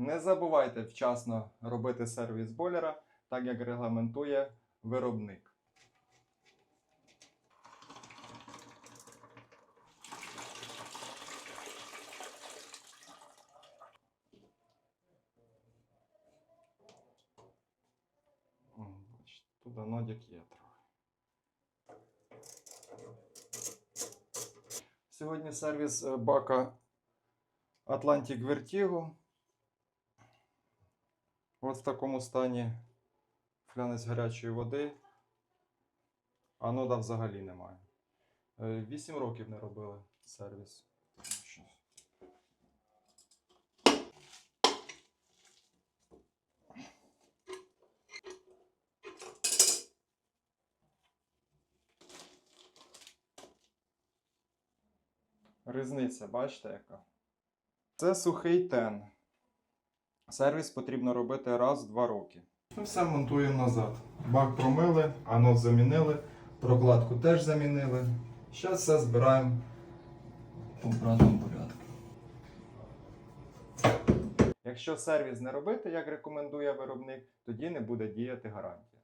Не забувайте вчасно робити сервіс бойлера, так як регламентує виробник. Тут нодяк є трохи. Сьогодні сервіс е, бака Atlantic Vertigo. От в такому стані флянець гарячої води. Анода взагалі немає. 8 років не робили сервіс. Різниця, бачите яка? Це сухий тен. Сервіс потрібно робити раз в два роки. Ми все монтуємо назад. Бак промили, анод замінили, прокладку теж замінили. Зараз все збираємо в обратному порядку. Якщо сервіс не робити, як рекомендує виробник, тоді не буде діяти гарантія.